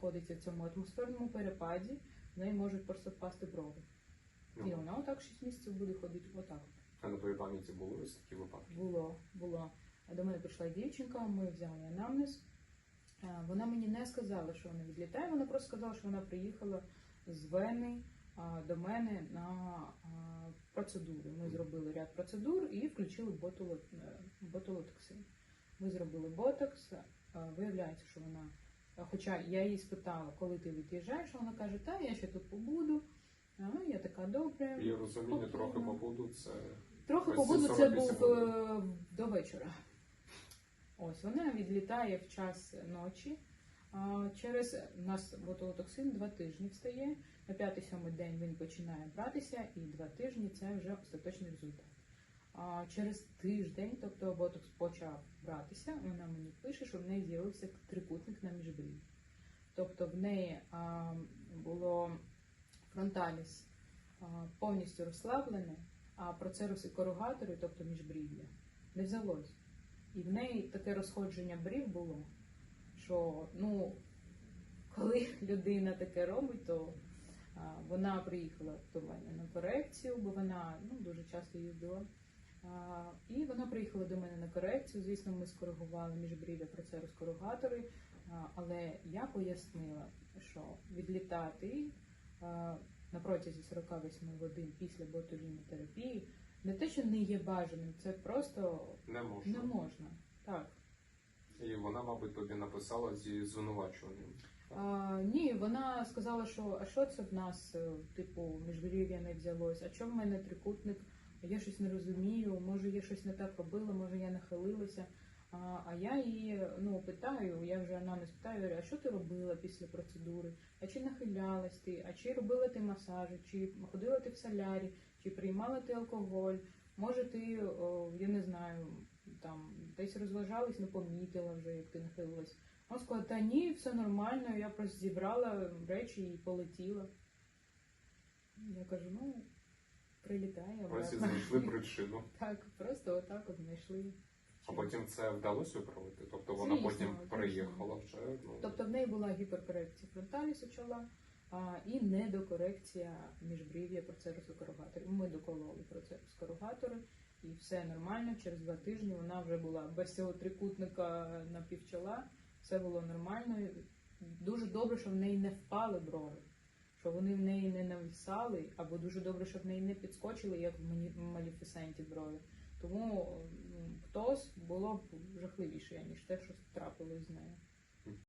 знаходиться в цьому атмосферному перепаді, в неї можуть просто впасти брови. І вона отак 6 місяців буде ходити отак. а на твоїй пам'яті були ось такі випадки? Було, було. До мене прийшла дівчинка, ми взяли анамнез. Вона мені не сказала, що вона відлітає, вона просто сказала, що вона приїхала з Вени до мене на а, процедури. Ми зробили ряд процедур і включили е, ботулотоксин. Ми зробили ботокс. Виявляється, що вона, хоча я її спитала, коли ти від'їжджаєш, вона каже, та я ще тут побуду. А, я така добре. Розуміння, Спокійно. трохи побуду, це Трохи побуду це був е, до вечора. Ось вона відлітає в час ночі. Через у нас ботулотоксин два тижні встає. На п'ятий-сьомий день він починає братися, і два тижні це вже остаточний результат. Через тиждень, тобто ботокс почав братися, вона мені пише, що в неї з'явився трикутник на міжбрів'ї. Тобто в неї а, було фронталіс а, повністю розслаблене, а процеруси коругатори, тобто міжбрів'я, не взялось. І в неї таке розходження брів було, що ну, коли людина таке робить, то а, вона приїхала до мене на корекцію, бо вона ну, дуже часто їздила. І вона приїхала до мене на корекцію. Звісно, ми скоригували міжбрів'я процерус коригатори, а, але я пояснила, що відлітати на протязі 48 годин після ботулінотерапії не те, що не є бажаним, це просто не можна. не можна. Так. І вона, мабуть, тобі написала зі звинувачуванням. А, ні, вона сказала, що а що це в нас, е, типу, міжбрів'я не взялось, а чому в мене трикутник? Я щось не розумію, може я щось не так робила, може я нахилилася. А, а я її ну, питаю, я вже анамнез питаю, а що ти робила після процедури? А чи нахилялась ти, а чи робила ти масажі, чи ходила ти в солярі, чи приймала ти алкоголь? Може, ти, о, я не знаю, там десь розважалась, не помітила вже, як ти нахилилась. Вона сказала, та ні, все нормально, я просто зібрала речі і полетіла. Я кажу, ну, прилітає Ось і знайшли причину. Так, просто отак от знайшли. А потім це вдалося виправити. Тобто вона Звісно, потім звісно. приїхала вже. Ну, Тобто в неї була гіперкорекція фронталісу чола а, і недокорекція міжбрів'я процерусу коругаторів. Ми докололи процерус коругатори і все нормально. Через два тижні вона вже була без цього трикутника на півчола. Все було нормально. Дуже добре, що в неї не впали брови, що вони в неї не нависали, або дуже добре, що в неї не підскочили, як в Маліфісенті брови. Тому хтось було б жахливіше, ніж те, що трапилось з нею.